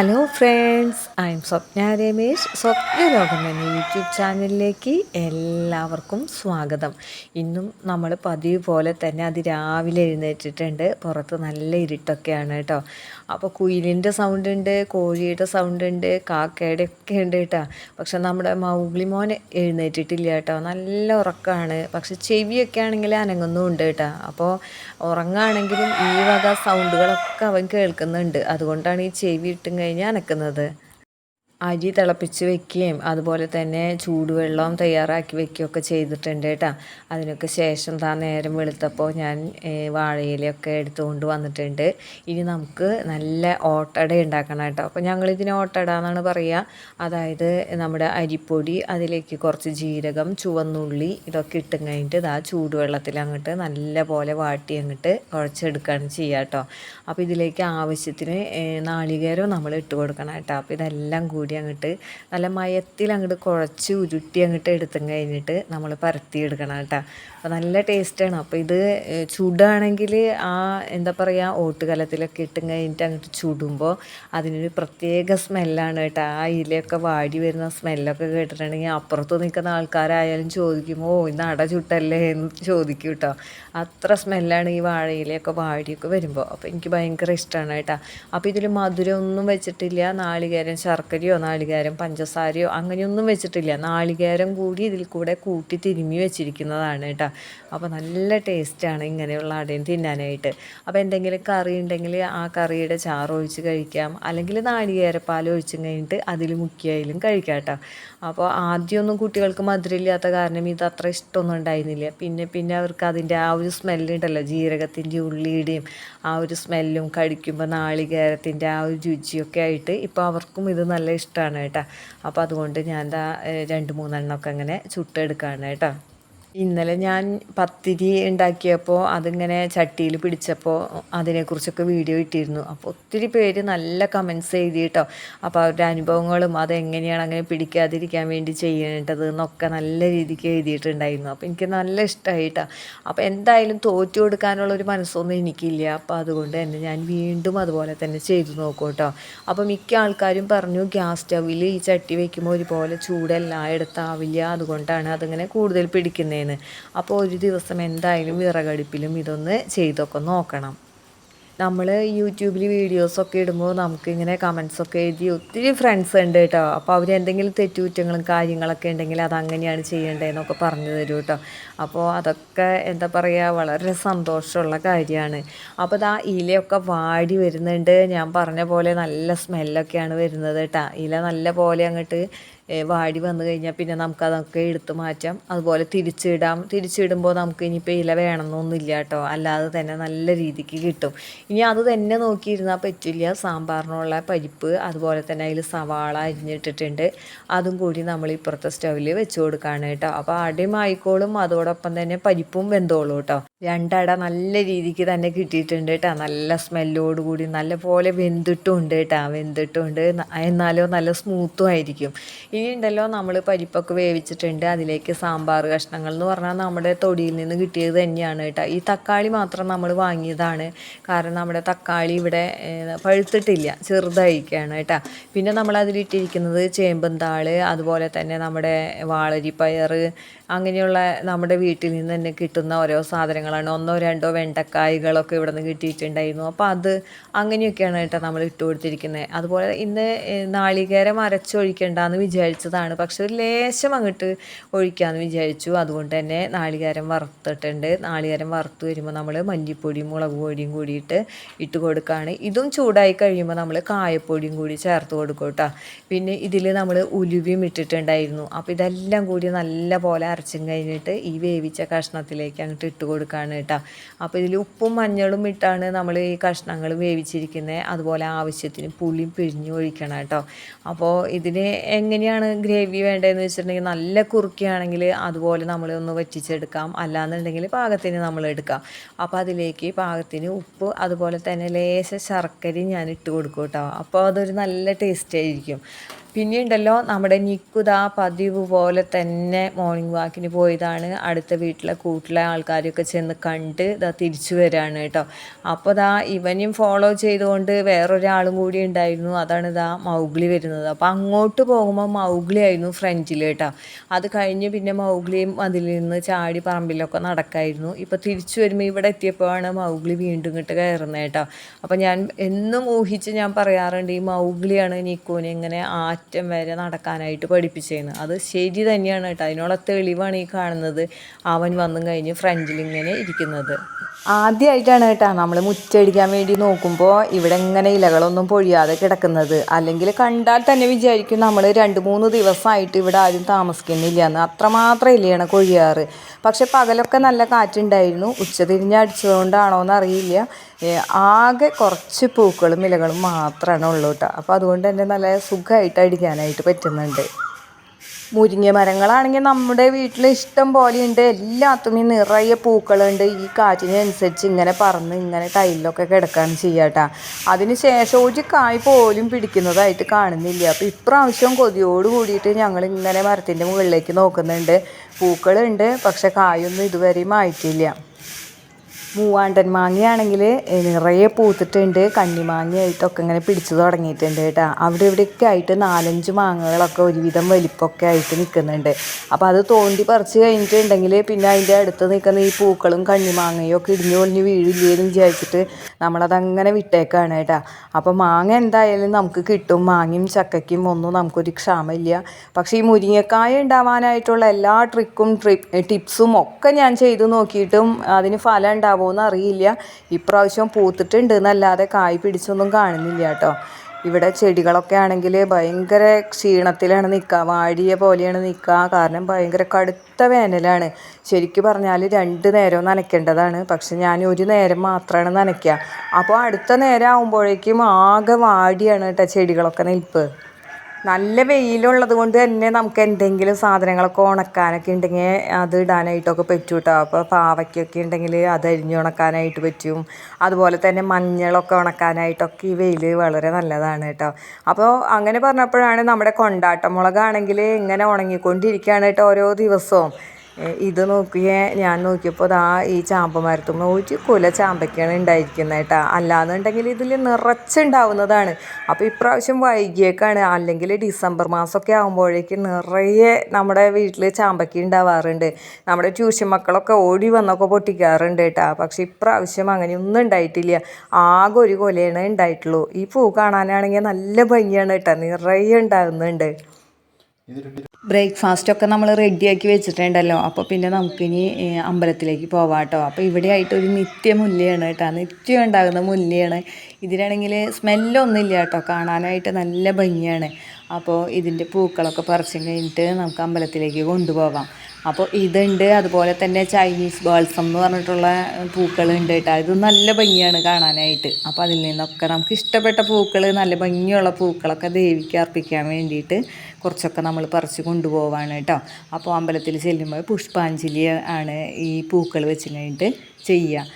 Hello friends I am Swapna Ramesh Swapna Lokam എന്ന YouTube ചാനലിലേക്ക് എല്ലാവർക്കും സ്വാഗതം. ഇന്നും നമ്മൾ പതിവ് പോലെ തന്നെ അത് രാവിലെ എഴുന്നേറ്റിട്ടുണ്ട്. പുറത്ത് നല്ല ഇരുട്ടൊക്കെയാണ് കേട്ടോ. അപ്പോൾ കുയിലിന്റെ സൗണ്ട് ഉണ്ട് കോഴിയുടെ സൗണ്ട് ഉണ്ട് കാക്കയുടെ ഒക്കെ ഉണ്ട് കേട്ടോ. പക്ഷെ നമ്മുടെ മൗഗ്ലി മോൻ എഴുന്നേറ്റിട്ടില്ല കേട്ടോ. നല്ല ഉറക്കമാണ് പക്ഷെ ചെവിയൊക്കെ ആണെങ്കിൽ അനങ്ങുന്നും ഉണ്ട് കേട്ടോ. അപ്പോൾ ഉറങ്ങുകയാണെങ്കിലും ഈ വക സൗണ്ടുകളൊക്കെ അവൻ കേൾക്കുന്നുണ്ട്. അതുകൊണ്ടാണ് ഈ ചെവി ഇട്ടും കഴിഞ്ഞാൽ അനക്കുന്നത്. അരി തിളപ്പിച്ച് വെക്കുകയും അതുപോലെ തന്നെ ചൂടുവെള്ളം തയ്യാറാക്കി വെക്കുകയൊക്കെ ചെയ്തിട്ടുണ്ട് കേട്ടോ. അതിനൊക്കെ ശേഷം താ നേരം വെളുത്തപ്പോൾ ഞാൻ വാഴയിലയൊക്കെ എടുത്തുകൊണ്ട് വന്നിട്ടുണ്ട്. ഇനി നമുക്ക് നല്ല ഓട്ടട ഉണ്ടാക്കണം കേട്ടോ. അപ്പോൾ ഞങ്ങളിതിന് ഓട്ടട എന്നാണ് പറയുക അതായത് നമ്മുടെ അരിപ്പൊടി അതിലേക്ക് കുറച്ച് ജീരകം ചുവന്നുള്ളി ഇതൊക്കെ ഇട്ടും കഴിഞ്ഞിട്ട് ഇതാ ചൂടുവെള്ളത്തിൽ അങ്ങോട്ട് നല്ല പോലെ വാട്ടി അങ്ങോട്ട് കുഴച്ചെടുക്കുകയാണ് ചെയ്യുക കേട്ടോ. അപ്പോൾ ഇതിലേക്ക് ആവശ്യത്തിന് നാളികേരം നമ്മൾ ഇട്ട് കൊടുക്കണം കേട്ടോ. അപ്പോൾ ഇതെല്ലാം കൂടി കൂടി അങ്ങോട്ട് നല്ല മയത്തിൽ അങ്ങോട്ട് കുഴച്ച് ഉരുട്ടി അങ്ങോട്ട് എടുത്തും കഴിഞ്ഞിട്ട് നമ്മൾ പരത്തിയെടുക്കണം കേട്ടോ. അപ്പോൾ നല്ല ടേസ്റ്റാണ് അപ്പോൾ ഇത് ചുടാണെങ്കിൽ ആ എന്താ പറയുക ഓട്ടുകലത്തിലൊക്കെ ഇട്ടും കഴിഞ്ഞിട്ട് അങ്ങോട്ട് ചുടുമ്പോൾ അതിനൊരു പ്രത്യേക സ്മെല്ലാണ് കേട്ടോ. ആ ഇലയൊക്കെ വാടി വരുന്ന സ്മെല്ലൊക്കെ കേട്ടിട്ടുണ്ടെങ്കിൽ അപ്പുറത്ത് നിൽക്കുന്ന ആൾക്കാരായാലും ചോദിക്കുമ്പോൾ ഓ ഇന്ന് അട ചുട്ടല്ലേ? എന്ന് ചോദിക്കും കേട്ടോ. അത്ര സ്മെല്ലാണ് ഈ വാഴയിലയൊക്കെ വാടിയൊക്കെ വരുമ്പോൾ അപ്പോൾ എനിക്ക് ഭയങ്കര ഇഷ്ടമാണ് കേട്ടോ. അപ്പോൾ ഇതിൽ മധുരമൊന്നും വെച്ചിട്ടില്ല. നാളികേരം ശർക്കരയോ നാളികേരം പഞ്ചസാരയോ അങ്ങനെയൊന്നും വെച്ചിട്ടില്ല. നാളികേരം കൂടി ഇതിൽ കൂടെ കൂട്ടി തിരുമ്മി വെച്ചിരിക്കുന്നതാണ് കേട്ടോ. അപ്പോൾ നല്ല ടേസ്റ്റാണ് ഇങ്ങനെയുള്ള അടയും തിന്നാനായിട്ട്. അപ്പോൾ എന്തെങ്കിലും കറി ഉണ്ടെങ്കിൽ ആ കറിയുടെ ചാറ് ഒഴിച്ച് കഴിക്കാം. അല്ലെങ്കിൽ നാളികേരപ്പാൽ ഒഴിച്ചും കഴിഞ്ഞിട്ട് അതിൽ മുക്കിയായാലും കഴിക്കാം കേട്ടോ. അപ്പോൾ ആദ്യമൊന്നും കുട്ടികൾക്ക് മധുരമില്ലാത്ത കാരണം ഇത് അത്ര ഇഷ്ടമൊന്നും ഉണ്ടായിരുന്നില്ല. പിന്നെ പിന്നെ അവർക്ക് അതിന്റെ ആ ഒരു സ്മെല്ലുണ്ടല്ലോ ജീരകത്തിന്റെ ഉള്ളിയുടെയും ആ ഒരു സ്മെല്ലും കടിക്കുമ്പോൾ നാളികേരത്തിന്റെ ആ ഒരു രുചിയൊക്കെ ആയിട്ട് ഇപ്പോൾ അവർക്കും ഇത് നല്ല ഇഷ്ടമാണ് കേട്ടോ. അപ്പോൾ അതുകൊണ്ട് ഞാൻ എന്താ രണ്ട് മൂന്നെണ്ണമൊക്കെ അങ്ങനെ ചുട്ടെടുക്കുകയാണ് കേട്ടോ. ഇന്നലെ ഞാൻ പത്തിരി ഉണ്ടാക്കിയപ്പോൾ അതിങ്ങനെ ചട്ടിയിൽ പിടിച്ചപ്പോൾ അതിനെക്കുറിച്ചൊക്കെ വീഡിയോ ഇട്ടിരുന്നു. അപ്പോൾ ഒത്തിരി പേര് നല്ല കമൻസ് എഴുതി കേട്ടോ അപ്പോൾ അവരുടെ അനുഭവങ്ങളും അതെങ്ങനെയാണ് അങ്ങനെ പിടിക്കാതിരിക്കാൻ വേണ്ടി ചെയ്യേണ്ടത് എന്നൊക്കെ നല്ല രീതിക്ക് എഴുതിയിട്ടുണ്ടായിരുന്നു. അപ്പോൾ എനിക്ക് നല്ല ഇഷ്ടമായി അപ്പോൾ എന്തായാലും തോറ്റു കൊടുക്കാനുള്ള ഒരു മനസ്സൊന്നും എനിക്കില്ല. അപ്പോൾ അതുകൊണ്ട് തന്നെ ഞാൻ വീണ്ടും അതുപോലെ തന്നെ ചെയ്തു നോക്കും കേട്ടോ അപ്പോൾ മിക്ക ആൾക്കാരും പറഞ്ഞു ഗ്യാസ് സ്റ്റവിൽ ഈ ചട്ടി വയ്ക്കുമ്പോൾ ഒരുപോലെ ചൂടെല്ലാം എടുത്താവില്ല. അതുകൊണ്ടാണ് അതിങ്ങനെ കൂടുതൽ പിടിക്കുന്നത് ചെയ്യുന്നത് അപ്പോൾ ഒരു ദിവസം എന്തായാലും വിറകടുപ്പിലും ഇതൊന്ന് ചെയ്തൊക്കെ നോക്കണം. നമ്മൾ യൂട്യൂബിൽ വീഡിയോസൊക്കെ ഇടുമ്പോൾ നമുക്കിങ്ങനെ കമൻസൊക്കെ എഴുതി ഒത്തിരി ഫ്രണ്ട്സ് ഉണ്ട് കേട്ടോ അപ്പോൾ അവർ എന്തെങ്കിലും തെറ്റുകുറ്റങ്ങളും കാര്യങ്ങളൊക്കെ ഉണ്ടെങ്കിൽ അത് അതങ്ങനെയാണ് ചെയ്യേണ്ടതെന്നൊക്കെ പറഞ്ഞു തരും കേട്ടോ അപ്പോൾ അതൊക്കെ എന്താ പറയുക വളരെ സന്തോഷമുള്ള കാര്യമാണ്. അപ്പോൾ ഇതാ ഇലയൊക്കെ വാടി വരുന്നുണ്ട്. ഞാൻ പറഞ്ഞ പോലെ നല്ല സ്മെല്ലൊക്കെയാണ് വരുന്നത് കേട്ടോ ഇല നല്ല പോലെ അങ്ങോട്ട് വാടി വന്നു കഴിഞ്ഞാൽ പിന്നെ നമുക്ക് അതൊക്കെ എടുത്തു മാറ്റാം. അതുപോലെ തിരിച്ചിടാം. തിരിച്ചിടുമ്പോൾ നമുക്ക് ഇനിയിപ്പോൾ ഇല വേണമെന്നൊന്നുമില്ല കേട്ടോ. അല്ലാതെ തന്നെ നല്ല രീതിക്ക് കിട്ടും. ഇനി അത് തന്നെ നോക്കിയിരുന്നാൽ പറ്റില്ല. സാമ്പാറിനുള്ള പരിപ്പ് അതുപോലെ തന്നെ അതിൽ സവാള അരിഞ്ഞിട്ടിട്ടുണ്ട്. അതും കൂടി നമ്മൾ ഇപ്പുറത്തെ സ്റ്റൗവിൽ വെച്ച് കൊടുക്കുകയാണ് കേട്ടോ. അപ്പോൾ അടിമായിക്കോളും അതോടൊപ്പം തന്നെ പരിപ്പും വെന്തോളൂ കേട്ടോ. രണ്ടട നല്ല രീതിക്ക് തന്നെ കിട്ടിയിട്ടുണ്ട് കേട്ടോ നല്ല സ്മെല്ലോട് കൂടി നല്ല പോലെ വെന്തിട്ടും ഉണ്ട് കേട്ടോ വെന്തിട്ടും ഉണ്ട് എന്നാലോ നല്ല സ്മൂത്തും ആയിരിക്കും. ഇനി ഉണ്ടല്ലോ നമ്മൾ പരിപ്പൊക്കെ വേവിച്ചിട്ടുണ്ട്. അതിലേക്ക് സാമ്പാർ കഷ്ണങ്ങൾ എന്ന് പറഞ്ഞാൽ നമ്മുടെ തൊടിയിൽ നിന്ന് കിട്ടിയത് തന്നെയാണ് കേട്ടോ ഈ തക്കാളി മാത്രം നമ്മൾ വാങ്ങിയതാണ്. കാരണം നമ്മുടെ തക്കാളി ഇവിടെ പഴുത്തിട്ടില്ല. ചെറുതായിരിക്കുകയാണ് കേട്ടോ പിന്നെ നമ്മൾ അതിലിട്ടിരിക്കുന്നത് ചേമ്പന്താൾ അതുപോലെ തന്നെ നമ്മുടെ വാളരിപ്പയർ അങ്ങനെയുള്ള നമ്മുടെ വീട്ടിൽ നിന്ന് തന്നെ കിട്ടുന്ന ഓരോ സാധനങ്ങളാണ്. ഒന്നോ രണ്ടോ വെണ്ടക്കായകളൊക്കെ ഇവിടെ നിന്ന് കിട്ടിയിട്ടുണ്ടായിരുന്നു. അപ്പോൾ അത് അങ്ങനെയൊക്കെയാണ് കേട്ടോ നമ്മൾ ഇട്ട് കൊടുത്തിരിക്കുന്നത് അതുപോലെ ഇന്ന് നാളികേരം അരച്ചൊഴിക്കേണ്ടെന്ന് വിചാരിച്ചതാണ്. പക്ഷെ ഒരു ലേശം അങ്ങോട്ട് ഒഴിക്കാമെന്ന് വിചാരിച്ചു. അതുകൊണ്ട് തന്നെ നാളികേരം വറുത്തിട്ടുണ്ട്. നാളികേരം വറുത്ത് വരുമ്പോൾ നമ്മൾ മല്ലിപ്പൊടിയും മുളക് പൊടിയും കൂടിയിട്ട് ഇട്ട് കൊടുക്കുകയാണ് ഇതും ചൂടായി കഴിയുമ്പോൾ നമ്മൾ കായപ്പൊടിയും കൂടി ചേർത്ത് കൊടുക്കും കേട്ടോ. പിന്നെ ഇതിൽ നമ്മൾ ഉലുവയും ഇട്ടിട്ടുണ്ടായിരുന്നു. അപ്പോൾ ഇതെല്ലാം കൂടി നല്ല പോലെ അരച്ചും കഴിഞ്ഞിട്ട് ഈ വേവിച്ച കഷ്ണത്തിലേക്ക് അങ്ങോട്ട് ഇട്ട് കൊടുക്കുകയാണ് കേട്ടോ. അപ്പോൾ ഇതിൽ ഉപ്പും മഞ്ഞളും ഇട്ടാണ് നമ്മൾ ഈ കഷ്ണങ്ങൾ വേവിച്ചിരിക്കുന്നത് അതുപോലെ ആവശ്യത്തിന് പുളിയും പിഴിഞ്ഞ് ഒഴിക്കണം കേട്ടോ. അപ്പോൾ ഇതിന് എങ്ങനെയാണ് ഗ്രേവി വേണ്ടതെന്ന് വെച്ചിട്ടുണ്ടെങ്കിൽ നല്ല കുറുക്കിയാണെങ്കിൽ അതുപോലെ നമ്മൾ ഒന്ന് വറ്റിച്ചെടുക്കാം. അല്ലാന്നുണ്ടെങ്കിൽ പാകത്തിന് നമ്മൾ എടുക്കാം. അപ്പോൾ അതിലേക്ക് പാകത്തിന് ഉപ്പ് അതുപോലെ തന്നെ ലേശ ശർക്കരയും ഞാൻ ഇട്ട് കൊടുക്കും കേട്ടോ. അപ്പോൾ അതൊരു നല്ല ടേസ്റ്റ് ആയിരിക്കും പിന്നെ ഉണ്ടല്ലോ നമ്മുടെ നിക്കുത പതിവ് പോലെ തന്നെ മോർണിംഗ് വാക്കിന് പോയതാണ്. അടുത്ത വീട്ടിലെ കൂട്ടിലെ ആൾക്കാരൊക്കെ ചെന്ന് കണ്ട് ഇതാ തിരിച്ചു വരികയാണ് കേട്ടോ. അപ്പോൾ ഇതാ ഇവനും ഫോളോ ചെയ്തുകൊണ്ട് വേറൊരാളും കൂടി ഉണ്ടായിരുന്നു. അതാണ് ഇതാ മൗഗ്ലി വരുന്നത്. അപ്പോൾ അങ്ങോട്ട് പോകുമ്പോൾ മൗഗ്ലി ആയിരുന്നു ഫ്രണ്ടിൽ കേട്ടോ. അത് കഴിഞ്ഞ് പിന്നെ മൗഗ്ലിയും അതിൽ നിന്ന് ചാടി പറമ്പിലൊക്കെ നടക്കായിരുന്നു. ഇപ്പോൾ തിരിച്ചു വരുമ്പോൾ ഇവിടെ എത്തിയപ്പോഴാണ് മൗഗ്ലി വീണ്ടും ഇങ്ങോട്ട് കയറുന്നത് കേട്ടോ. അപ്പോൾ ഞാൻ എന്നും ഊഹിച്ച് ഞാൻ പറയാറുണ്ട് ഈ മൗഗ്ലിയാണ് നിക്കുവിനെ ഇങ്ങനെ ആറ്റം വരെ നടക്കാനായിട്ട് പഠിപ്പിച്ചിരുന്നു അത് ശരി തന്നെയാണ് കേട്ടോ. അതിനുള്ള തെളിവാണ് ഈ കാണുന്നത്. അവൻ വന്നും കഴിഞ്ഞ് ഫ്രണ്ടിലിങ്ങനെ ഇരിക്കുന്നത്. ആദ്യമായിട്ടാണ് കേട്ടോ നമ്മൾ മുറ്റടിക്കാൻ വേണ്ടി നോക്കുമ്പോൾ ഇവിടെ ഇങ്ങനെ ഇലകളൊന്നും പൊഴിയാതെ കിടക്കുന്നത്. അല്ലെങ്കിൽ കണ്ടാൽ തന്നെ വിചാരിക്കും നമ്മൾ രണ്ട് മൂന്ന് ദിവസമായിട്ട് ഇവിടെ ആരും താമസിക്കുന്നില്ല എന്ന്. അത്രമാത്രം ഇലയാണ് കൊഴിയാറ്. പക്ഷെ പകലൊക്കെ നല്ല കാറ്റുണ്ടായിരുന്നു. ഉച്ച തിരിഞ്ഞ് അടിച്ചതുകൊണ്ടാണോ എന്നറിയില്ല. ആകെ കുറച്ച് പൂക്കളും ഇലകളും മാത്രമാണ് ഉള്ളൂ കേട്ടോ. അപ്പോൾ അതുകൊണ്ട് തന്നെ നല്ല സുഖമായിട്ട് അടിക്കാനായിട്ട് പറ്റുന്നുണ്ട്. മുരിങ്ങ മരങ്ങളാണെങ്കിൽ നമ്മുടെ വീട്ടിൽ ഇഷ്ടം പോലെ പോലെയുണ്ട് ഈ നിറയെ പൂക്കളുണ്ട്. ഈ കാറ്റിനനുസരിച്ച് ഇങ്ങനെ പറന്ന് ഇങ്ങനെ ടൈലിലൊക്കെ കിടക്കുകയാണ് ചെയ്യാട്ടാ അതിന് ശേഷം ഒരു കായ് പോലും പിടിക്കുന്നതായിട്ട് കാണുന്നില്ല. അപ്പോൾ ഇപ്രാവശ്യം കൊതിയോട് കൂടിയിട്ട് ഞങ്ങൾ ഇങ്ങനെ മരത്തിന്റെ മുകളിലേക്ക് നോക്കുന്നുണ്ട്. പൂക്കളുണ്ട് പക്ഷെ കായൊന്നും ഇതുവരെയും ആയിട്ടില്ല. മൂവാണ്ടൻ മാങ്ങയാണെങ്കിൽ നിറയെ പൂത്തിട്ടുണ്ട്. കണ്ണിമാങ്ങയായിട്ടൊക്കെ ഇങ്ങനെ പിടിച്ചു തുടങ്ങിയിട്ടുണ്ട് കേട്ടോ. അവിടെ ഇവിടെയൊക്കെ ആയിട്ട് നാലഞ്ച് മാങ്ങകളൊക്കെ ഒരുവിധം വലിപ്പമൊക്കെ ആയിട്ട് നിൽക്കുന്നുണ്ട്. അപ്പോൾ അത് തോണ്ടി പറിച്ച് കഴിഞ്ഞിട്ടുണ്ടെങ്കിൽ പിന്നെ അതിന്റെ അടുത്ത് നിൽക്കുന്ന ഈ പൂക്കളും കണ്ണിമാങ്ങയും ഒക്കെ ഇടിഞ്ഞു പൊളിഞ്ഞ് വീഴില്ലേന്ന് വിചാരിച്ചിട്ട് നമ്മളതങ്ങനെ വിട്ടേക്കാണ് കേട്ടോ. അപ്പോൾ മാങ്ങ എന്തായാലും നമുക്ക് കിട്ടും. മാങ്ങയും ചക്കയ്ക്കും ഒന്നും നമുക്കൊരു ക്ഷാമമില്ല. പക്ഷേ ഈ മുരിങ്ങക്കായ ഉണ്ടാവാനായിട്ടുള്ള എല്ലാ ട്രിക്കും ട്രിപ്പ് ടിപ്സും ഒക്കെ ഞാൻ ചെയ്തു നോക്കിയിട്ടും അതിന് ഫലം ഉണ്ടാവുമോ എന്ന് അറിയില്ല. ഇപ്രാവശ്യം പൂത്തിട്ടുണ്ട് എന്നല്ലാതെ കായ് പിടിച്ചൊന്നും കാണുന്നില്ല കേട്ടോ. ഇവിടെ ചെടികളൊക്കെ ആണെങ്കിൽ ഭയങ്കര ക്ഷീണത്തിലാണ് നിൽക്കുക. വാടിയ പോലെയാണ് നിൽക്കുക. കാരണം ഭയങ്കര കടുത്ത വേനലാണ്. ശരിക്കും പറഞ്ഞാൽ രണ്ട് നേരം നനയ്ക്കേണ്ടതാണ്. പക്ഷെ ഞാൻ ഒരു നേരം മാത്രമാണ് നനയ്ക്കുക. അപ്പോൾ അടുത്ത നേരം ആകുമ്പോഴേക്കും ആകെ വാടിയാണ് കേട്ടോ ചെടികളൊക്കെ നിൽപ്പ്. നല്ല വെയിലുള്ളത് കൊണ്ട് തന്നെ നമുക്ക് എന്തെങ്കിലും സാധനങ്ങളൊക്കെ ഉണക്കാനൊക്കെ ഉണ്ടെങ്കിൽ അത് ഇടാനായിട്ടൊക്കെ പറ്റും കേട്ടോ അപ്പോൾ പാവയ്ക്കൊക്കെ ഉണ്ടെങ്കിൽ അത് അരിഞ്ഞ് ഉണക്കാനായിട്ട് പറ്റും. അതുപോലെ തന്നെ മഞ്ഞളൊക്കെ ഉണക്കാനായിട്ടൊക്കെ ഈ വെയിൽ വളരെ നല്ലതാണ് കേട്ടോ അപ്പോൾ അങ്ങനെ പറഞ്ഞപ്പോഴാണ് നമ്മുടെ കൊണ്ടാട്ടമുളകാണെങ്കിൽ ഇങ്ങനെ ഉണങ്ങിക്കൊണ്ടിരിക്കുകയാണ് കേട്ടോ ഓരോ ദിവസവും. ഇത് നോക്കിയേ ഞാൻ നോക്കിയപ്പോൾ ദാ ഈ ചാമ്പ മരത്തുമ്പോൾ ഒരു കുല ചാമ്പയ്ക്കാണ് ഉണ്ടായിരിക്കുന്നത് കേട്ടോ. അല്ലാന്നുണ്ടെങ്കിൽ ഇതിൽ നിറച്ചുണ്ടാവുന്നതാണ്. അപ്പോൾ ഇപ്രാവശ്യം വൈകിയേക്കാണ്. അല്ലെങ്കിൽ ഡിസംബർ മാസമൊക്കെ ആകുമ്പോഴേക്ക് നിറയെ നമ്മുടെ വീട്ടിൽ ചാമ്പയ്ക്ക ഉണ്ടാവാറുണ്ട്. നമ്മുടെ ട്യൂഷൻ മക്കളൊക്കെ ഓടി വന്നൊക്കെ പൊട്ടിക്കാറുണ്ട് കേട്ടോ. പക്ഷേ ഇപ്രാവശ്യം അങ്ങനെയൊന്നും ഉണ്ടായിട്ടില്ല. ആകെ ഒരു കൊലയാണ് ഉണ്ടായിട്ടുള്ളൂ. ഈ പൂ കാണാനാണെങ്കിൽ നല്ല ഭംഗിയാണ് കേട്ടോ. നിറയെ ഉണ്ടാകുന്നുണ്ട് ബ്രേക്ക്ഫാസ്റ്റ് ഒക്കെ നമ്മൾ റെഡിയാക്കി വെച്ചിട്ടുണ്ടല്ലോ. അപ്പോൾ പിന്നെ നമുക്കിനി അമ്പലത്തിലേക്ക് പോവാം കേട്ടോ അപ്പോൾ ഇവിടെ ആയിട്ട് ഒരു നിത്യ മുല്ലയാണ് കേട്ടോ. നിത്യം ഉണ്ടാകുന്ന മുല്ലയാണ് ഇതിനാണെങ്കിൽ സ്മെല്ലൊന്നും ഇല്ല കേട്ടോ കാണാനായിട്ട് നല്ല ഭംഗിയാണ്. അപ്പോൾ ഇതിന്റെ പൂക്കളൊക്കെ പറിച്ചും കഴിഞ്ഞിട്ട് നമുക്ക് അമ്പലത്തിലേക്ക് കൊണ്ടുപോകാം അപ്പോൾ ഇതുണ്ട് അതുപോലെ തന്നെ ചൈനീസ് ബാൾസം എന്ന് പറഞ്ഞിട്ടുള്ള പൂക്കളുണ്ട് കേട്ടോ. ഇത് നല്ല ഭംഗിയാണ് കാണാനായിട്ട്. അപ്പോൾ അതിൽ നിന്നൊക്കെ നമുക്ക് ഇഷ്ടപ്പെട്ട പൂക്കൾ നല്ല ഭംഗിയുള്ള പൂക്കളൊക്കെ ദേവിക്ക് അർപ്പിക്കാൻ വേണ്ടിയിട്ട് കുറച്ചൊക്കെ നമ്മൾ പറിച്ച് കൊണ്ടുപോവാണ് കേട്ടോ. അപ്പോൾ അമ്പലത്തിൽ ചെല്ലുമ്പോൾ പുഷ്പാഞ്ജലി ആണ് ഈ പൂക്കൾ വെച്ച് കഴിഞ്ഞിട്ട് ചെയ്യുക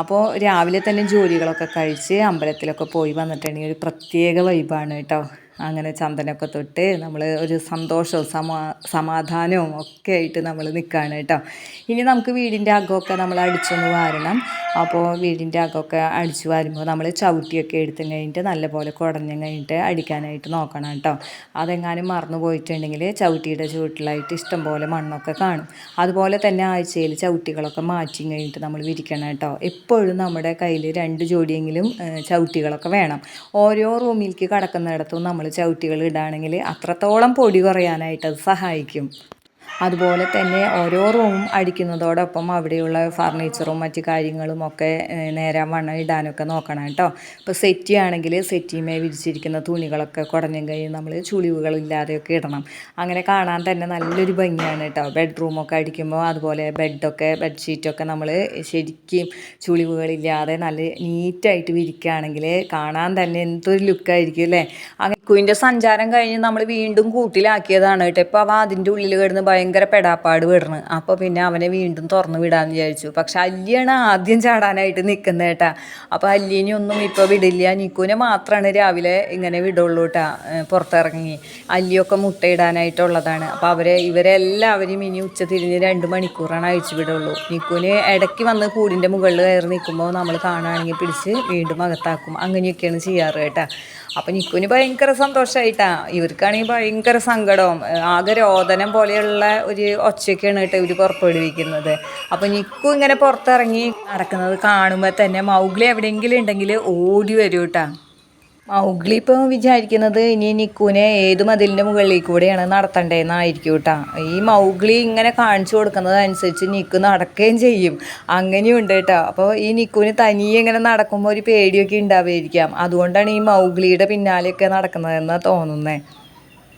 അപ്പോൾ രാവിലെ തന്നെ ജോലികളൊക്കെ കഴിച്ച് അമ്പലത്തിലൊക്കെ പോയി വന്നിട്ടുണ്ടെങ്കിൽ ഒരു പ്രത്യേക വൈബാണ് കേട്ടോ. അങ്ങനെ ചന്ദനമൊക്കെ തൊട്ട് നമ്മൾ ഒരു സന്തോഷവും സമാ സമാധാനവും ഒക്കെ ആയിട്ട് നമ്മൾ നിൽക്കുകയാണ് കേട്ടോ. ഇനി നമുക്ക് വീടിന്റെ അകമൊക്കെ നമ്മൾ അടിച്ചൊന്ന് വാരണം. അപ്പോൾ വീടിന്റെ അകമൊക്കെ അടിച്ചു വാരുമ്പോൾ നമ്മൾ ചവിട്ടിയൊക്കെ എടുത്തും കഴിഞ്ഞിട്ട് നല്ലപോലെ കുടഞ്ഞും കഴിഞ്ഞിട്ട് അടിക്കാനായിട്ട് നോക്കണം കേട്ടോ. അതെങ്ങാനും മറന്നു പോയിട്ടുണ്ടെങ്കിൽ ചവിട്ടിയുടെ ചുവട്ടിലായിട്ട് ഇഷ്ടംപോലെ മണ്ണൊക്കെ കാണും. അതുപോലെ തന്നെ ആഴ്ചയിൽ ചവിട്ടികളൊക്കെ മാറ്റി കഴിഞ്ഞിട്ട് നമ്മൾ വിരിക്കണം കേട്ടോ. എപ്പോഴും നമ്മുടെ കയ്യിൽ രണ്ട് ജോഡിയെങ്കിലും ചവിട്ടികളൊക്കെ വേണം. ഓരോ റൂമിലേക്ക് കടക്കുന്നിടത്തും നമ്മൾ ചവിട്ടികൾ ഇടുകയാണെങ്കിൽ അത്രത്തോളം പൊടി കുറയാനായിട്ട് അത് സഹായിക്കും. അതുപോലെ തന്നെ ഓരോ റൂമും അടിക്കുന്നതോടൊപ്പം അവിടെയുള്ള ഫർണിച്ചറും മറ്റ് കാര്യങ്ങളും ഒക്കെ നേരം വണ്ണം ഇടാനൊക്കെ നോക്കണം കേട്ടോ. ഇപ്പോൾ സെറ്റി ആണെങ്കിൽ സെറ്റിമേ വിരിച്ചിരിക്കുന്ന തുണികളൊക്കെ കുടഞ്ഞും കൈ നമ്മൾ ചുളിവുകളില്ലാതെയൊക്കെ ഇടണം. അങ്ങനെ കാണാൻ തന്നെ നല്ലൊരു ഭംഗിയാണ് കേട്ടോ. ബെഡ്റൂമൊക്കെ അടിക്കുമ്പോൾ അതുപോലെ ബെഡൊക്കെ ബെഡ്ഷീറ്റൊക്കെ നമ്മൾ ശരിക്കും ചുളിവുകളില്ലാതെ നല്ല നീറ്റായിട്ട് വിരിക്കുകയാണെങ്കിൽ കാണാൻ തന്നെ എന്തൊരു ലുക്കായിരിക്കും അല്ലേ? അങ്ങനെ കുയിന്റെ സഞ്ചാരം കഴിഞ്ഞ് നമ്മൾ വീണ്ടും കൂട്ടിലാക്കിയതാണ് കേട്ടോ. ഇപ്പോൾ അവ അതിന്റെ ഉള്ളിൽ കിടന്ന് ഭയങ്കര പെടാപ്പാട് വിടണ് അപ്പോൾ പിന്നെ അവനെ വീണ്ടും തുറന്ന് വിടാമെന്ന് വിചാരിച്ചു. പക്ഷെ അല്ലിയാണ് ആദ്യം ചാടാനായിട്ട് നിൽക്കുന്നത് കേട്ടാ. അപ്പോൾ അല്ലിനെ ഒന്നും ഇപ്പോൾ വിടില്ല. നിക്കൂനെ മാത്രമാണ് രാവിലെ ഇങ്ങനെ വിടുള്ളൂ കേട്ടാ പുറത്തിറങ്ങി. അല്ലിയൊക്കെ മുട്ടയിടാനായിട്ടുള്ളതാണ്. അപ്പോൾ അവരെ ഇവരെല്ലാവരും ഇനി ഉച്ച തിരിഞ്ഞ് രണ്ട് മണിക്കൂറാണ് അഴിച്ചു വിടുള്ളൂ. നിക്കുവിന് ഇടയ്ക്ക് വന്ന് കൂടിന്റെ മുകളിൽ കയറി നിൽക്കുമ്പോൾ നമ്മൾ കാണുകയാണെങ്കിൽ പിടിച്ച് വീണ്ടും അകത്താക്കും. അങ്ങനെയൊക്കെയാണ് ചെയ്യാറ് കേട്ടാ. അപ്പം നിക്കൂന് ഭയങ്കര സന്തോഷമായിട്ടാ ഇവർക്കാണെങ്കിൽ ഭയങ്കര സങ്കടവും. ആകെ രോദനം പോലെയുള്ള ഒരു ഒച്ചയൊക്കെയാണ് കേട്ടോ ഇവർ പുറപ്പെടുവിക്കുന്നത്. അപ്പോൾ നിക്കും ഇങ്ങനെ പുറത്തിറങ്ങി നടക്കുന്നത് കാണുമ്പോൾ തന്നെ മൗഗ്ലി എവിടെയെങ്കിലും ഉണ്ടെങ്കിൽ ഓടി വരും കേട്ടോ. മൗഗ്ലി ഇപ്പോൾ വിചാരിക്കുന്നത് ഇനി നിക്കുവിനെ ഏത് മതിലിന്റെ മുകളിൽ കൂടെയാണ് നടത്തണ്ടേന്നായിരിക്കും കേട്ടോ. ഈ മൗഗ്ലി ഇങ്ങനെ കാണിച്ചു കൊടുക്കുന്നതനുസരിച്ച് നിക്കു നടക്കുകയും ചെയ്യും. അങ്ങനെയുണ്ട് കേട്ടോ. അപ്പോൾ ഈ നിക്കുവിന് തനിയെ ഇങ്ങനെ നടക്കുമ്പോൾ ഒരു പേടിയൊക്കെ ഉണ്ടാവുമായിരിക്കാം. അതുകൊണ്ടാണ് ഈ മൗഗ്ലിയുടെ പിന്നാലെയൊക്കെ നടക്കുന്നതെന്ന് തോന്നുന്നത്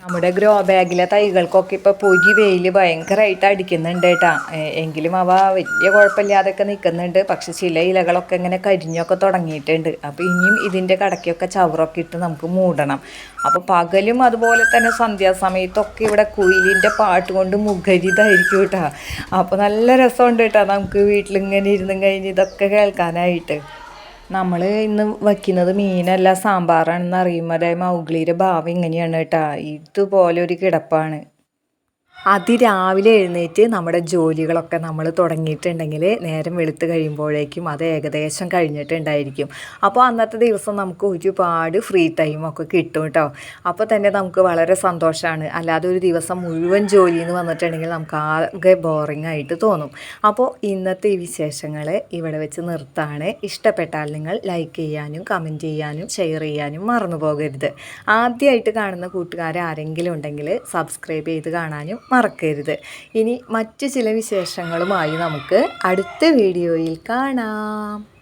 നമ്മുടെ ഗ്രോ ബാഗിലെ തൈകൾക്കൊക്കെ ഇപ്പോൾ പൊരി വെയിൽ ഭയങ്കരമായിട്ട് അടിക്കുന്നുണ്ട് കേട്ടാ. എങ്കിലും അവ വലിയ കുഴപ്പമില്ലാതൊക്കെ നിൽക്കുന്നുണ്ട്. പക്ഷെ ചില ഇലകളൊക്കെ ഇങ്ങനെ കരിഞ്ഞൊക്കെ തുടങ്ങിയിട്ടുണ്ട്. അപ്പോൾ ഇനിയും ഇതിന്റെ കടക്കൊക്കെ ചവറൊക്കെ ഇട്ട് നമുക്ക് മൂടണം. അപ്പോൾ പകലും അതുപോലെ തന്നെ സന്ധ്യാസമയത്തൊക്കെ ഇവിടെ കുയിലിന്റെ പാട്ട് കൊണ്ട് മുഖരിതായിരിക്കും കേട്ടോ. അപ്പോൾ നല്ല രസമുണ്ട് കേട്ടോ നമുക്ക് വീട്ടിലിങ്ങനെ ഇരുന്നും കഴിഞ്ഞ് ഇതൊക്കെ കേൾക്കാനായിട്ട്. നമ്മൾ ഇന്ന് വയ്ക്കുന്നത് മീനല്ല സാമ്പാറാണെന്ന് അറിയുമ്പോൾ മൗഗ്ലിയുടെ ഭാവം ഇങ്ങനെയാണ് കേട്ടോ. ഇതുപോലെ ഒരു കിടപ്പാണ്. അതിരാവിലെ എഴുന്നേറ്റ് നമ്മുടെ ജോലികളൊക്കെ നമ്മൾ തുടങ്ങിയിട്ടുണ്ടെങ്കിൽ നേരം വെളുത്ത് കഴിയുമ്പോഴേക്കും അത് ഏകദേശം കഴിഞ്ഞിട്ടുണ്ടായിരിക്കും. അപ്പോൾ അന്നത്തെ ദിവസം നമുക്ക് ഒരുപാട് ഫ്രീ ടൈമൊക്കെ കിട്ടും കേട്ടോ. അപ്പോൾ തന്നെ നമുക്ക് വളരെ സന്തോഷമാണ്. അല്ലാതെ ഒരു ദിവസം മുഴുവൻ ജോലി എന്ന് വന്നിട്ടുണ്ടെങ്കിൽ നമുക്ക് ആകെ ബോറിംഗ് ആയിട്ട് തോന്നും. അപ്പോൾ ഇന്നത്തെ ഈ വിശേഷങ്ങൾ ഇവിടെ വെച്ച് നിർത്താണ്. ഇഷ്ടപ്പെട്ടാൽ നിങ്ങൾ ലൈക്ക് ചെയ്യാനും കമന്റ് ചെയ്യാനും ഷെയർ ചെയ്യാനും മറന്നു പോകരുത്. ആദ്യമായിട്ട് കാണുന്ന കൂട്ടുകാർ ആരെങ്കിലും ഉണ്ടെങ്കിൽ സബ്സ്ക്രൈബ് ചെയ്ത് കാണാനും മറക്കരുത്. ഇനി മറ്റ് ചില വിശേഷങ്ങളുമായി നമുക്ക് അടുത്ത വീഡിയോയിൽ കാണാം.